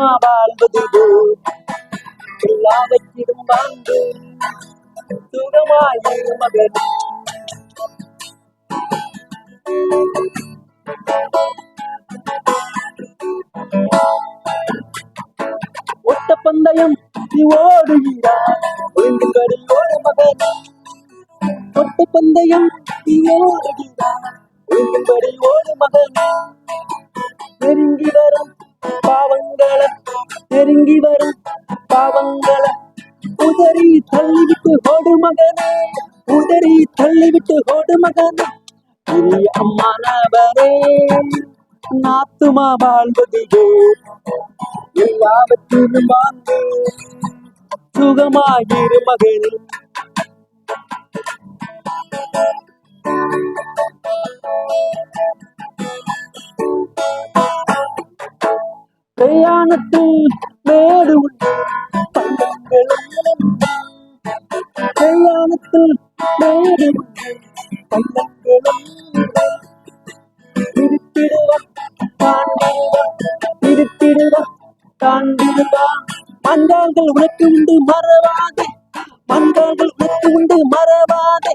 நாத்துமா வாழ்வது எல்லாவற்றிலும் வாழ்ந்து சுகமாய் மகன் ஒட்ட பந்தயம் நீ ஓடுகிறாய் ஒழுங்குபடி ஓடு மகன். ஒட்ட பந்தயம் நீ ஓடுகிறாய் ஒழுங்குபடி ஓடு மகன். நெருங்கி வரும் பாவங்களை உதறி தள்ளிவிட்டு ஓடு மகனே உதறி தள்ளிவிட்டு ஓடு மகனே. பெரிய அம்மானவரே நாத்துமா வாழ்வதுவே எல்லாவற்றிலும் வாழ்ந்து சுகமாயிரு மகனே பிரயாணத்தில் நாடு கல்யாணத்தில் நாடு பள்ளங்களும் மந்தாங்கள் உனக்கு உண்டு மறவாதே. மந்தாங்கள் உனக்கு உண்டு மறவாதே.